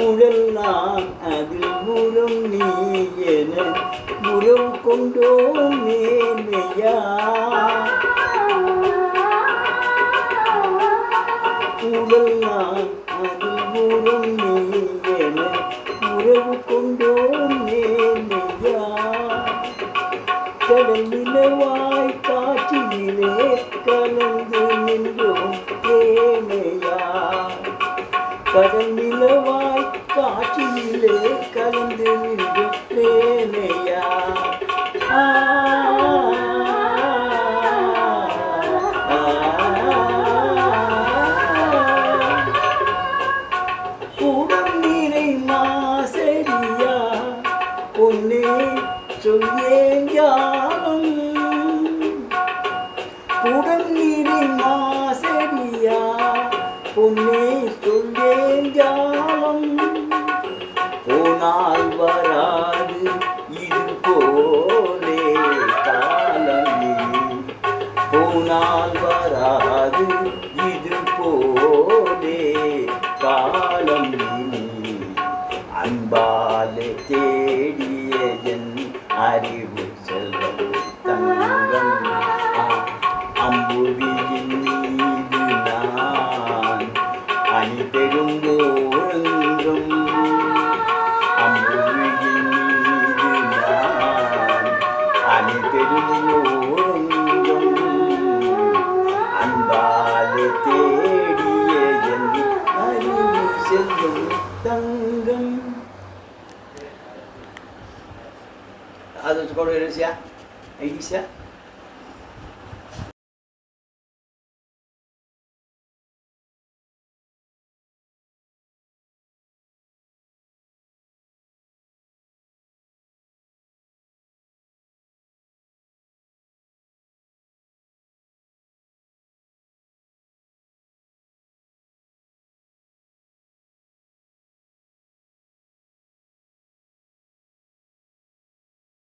ஊழல் நான் அதில் புறம் நீ என புறம் கொண்டோம் நேர்மையா ஊழல் நான் அதில் புறம் நீ என உறவு கொண்டோம் நேர்மையா கடலிலே வாய் காட்சியிலே கலந்து நின்றோம். காற்றிலே கலந்து நிற்கிறேனையா பிரேமையா ஆ, ஆ. கூடம் நீரை மாசரியா பொன்னே சொல்லேஞ்சாலும் கூடம் நீரை மாசரியா பொன்னே சொல்லேஞ்சாலும் போனால் வராது இது போலே காலம் இனி அன்பாலே தேடிய என் அறிவு செல்வம் தங்கம். அம்புவியின் மீது நான் அணி பெரும் ஓரங்கம் அம்புவியின் மீது நான் அணி பெரும் Ah, Others go here, yeah.